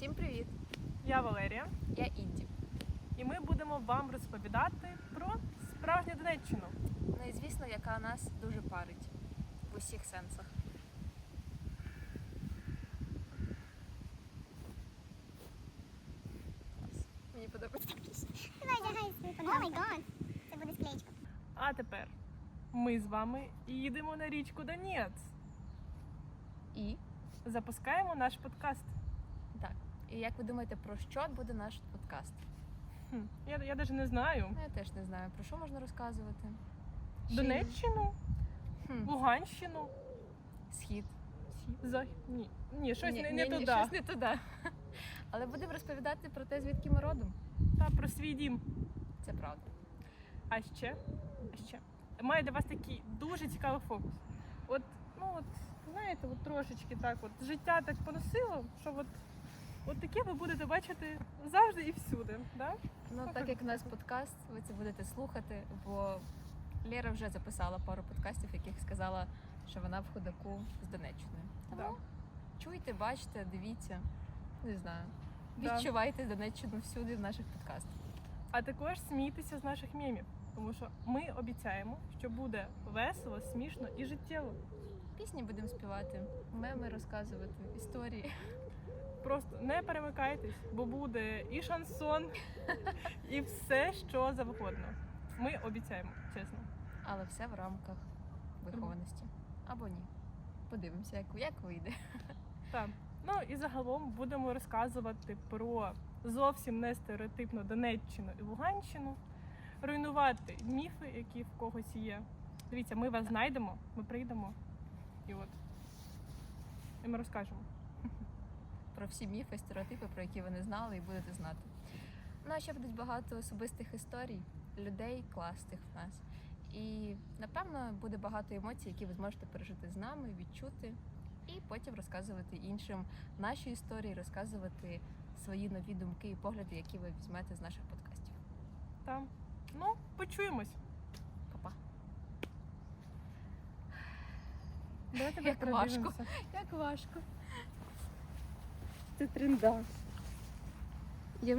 Всім привіт! Я Валерія, Я Інді. і ми будемо вам розповідати про справжню Донеччину. Ну і звісно, яка нас дуже парить в усіх сенсах. Мені подобається. Це буде склеєчка. А тепер ми з вами їдемо на річку Донець. І Запускаємо наш подкаст. так. І як ви думаєте, про що буде наш подкаст? Хм, я, я навіть не знаю. Ну, я теж не знаю, про що можна розказувати. Ще й- Донеччину, Хм, Луганщину. Схід. За... Ні, ні, щось Ні, не, ні, не ні, туди. Щось не туди. Але будемо розповідати про те, звідки ми родом. Та про свій дім. Це правда. А ще, а ще маю для вас такий дуже цікавий фокус. От, ну от, знаєте, от трошечки так, от життя так поносило, що от, от таке ви будете бачити завжди і всюди. Да? Ну, так як у нас подкаст, ви це будете слухати, бо Лера вже записала пару подкастів, в яких сказала, що вона в ходаку з Донеччиною. Тому Да. чуйте, бачите, дивіться, не знаю. Да. Відчувайте Донеччину всюди в наших подкастах. А також смійтеся з наших мемів, тому що ми обіцяємо, що буде весело, смішно і життєво. Пісні будемо співати, меми розказувати, історії. Просто не перемикайтесь, бо буде і шансон, і все, що завгодно. Ми обіцяємо, чесно. Але все в рамках вихованості. Або ні. Подивимося, як, як вийде. Так. Ну і загалом будемо розказувати про зовсім не стереотипну Донеччину і Луганщину, руйнувати міфи, які в когось є. Дивіться, ми вас знайдемо, ми прийдемо і от. І ми розкажемо. про всі міфи, стереотипи, про які ви не знали і будете знати. Ну, а ще будуть багато особистих історій, людей класних в нас. І напевно буде багато емоцій, які ви зможете пережити з нами, відчути, і потім розказувати іншим наші історії, розказувати свої нові думки і погляди, які ви візьмете з наших подкастів. Там. Ну, почуємось. Па-па. Давайте Як важко. Як важко. Це трендаш. Я вже